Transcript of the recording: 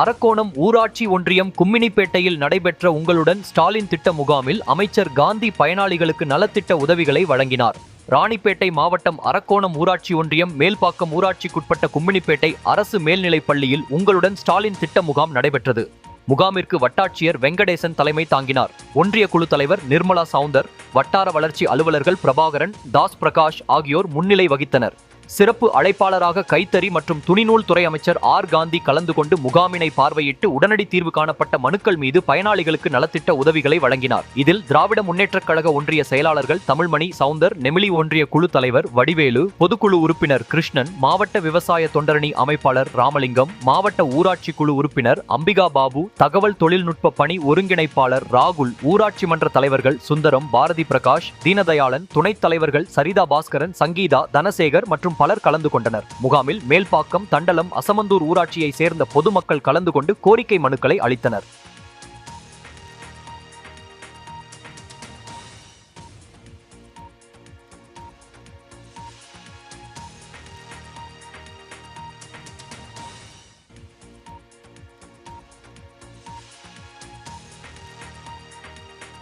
அரக்கோணம் ஊராட்சி ஒன்றியம் கும்மினிப்பேட்டையில் நடைபெற்ற உங்களுடன் ஸ்டாலின் திட்ட முகாமில் அமைச்சர் காந்தி பயனாளிகளுக்கு நலத்திட்ட உதவிகளை வழங்கினார். ராணிப்பேட்டை மாவட்டம் அரக்கோணம் ஊராட்சி ஒன்றியம் மேல்பாக்கம் ஊராட்சிக்குட்பட்ட கும்மினிப்பேட்டை அரசு மேல்நிலைப் பள்ளியில் உங்களுடன் ஸ்டாலின் திட்ட முகாம் நடைபெற்றது. முகாமிற்கு வட்டாட்சியர் வெங்கடேசன் தலைமை தாங்கினார். ஒன்றிய குழு தலைவர் நிர்மலா சவுந்தர் வட்டார வளர்ச்சி அலுவலர்கள் பிரபாகரன் தாஸ் பிரகாஷ் ஆகியோர் முன்னிலை வகித்தனர். சிறப்பு அழைப்பாளராக கைத்தறி மற்றும் துணிநூல் துறை அமைச்சர் ஆர். காந்தி கலந்து கொண்டு முகாமினை பார்வையிட்டு உடனடி தீர்வு காணப்பட்ட மனுக்கள் மீது பயனாளிகளுக்கு நலத்திட்ட உதவிகளை வழங்கினார். இதில் திராவிட முன்னேற்றக் கழக ஒன்றிய செயலாளர்கள் தமிழ்மணி சவுந்தர் நெமிலி ஒன்றிய குழு தலைவர் வடிவேலு பொதுக்குழு உறுப்பினர் கிருஷ்ணன் மாவட்ட விவசாய தொண்டரணி அமைப்பாளர் ராமலிங்கம் மாவட்ட ஊராட்சி குழு உறுப்பினர் அம்பிகா பாபு தகவல் தொழில்நுட்ப பணி ஒருங்கிணைப்பாளர் ராகுல் ஊராட்சி மன்ற தலைவர்கள் சுந்தரம் பாரதி பிரகாஷ் தீனதயாளன் துணைத் தலைவர்கள் சரிதா பாஸ்கரன் சங்கீதா தனசேகர் மற்றும் பலர் கலந்து கொண்டனர். முகாமில் மேல்பாக்கம் தண்டலம் அசமந்தூர் ஊராட்சியை சேர்ந்த பொதுமக்கள் கலந்து கொண்டு கோரிக்கை மனுக்களை அளித்தனர்.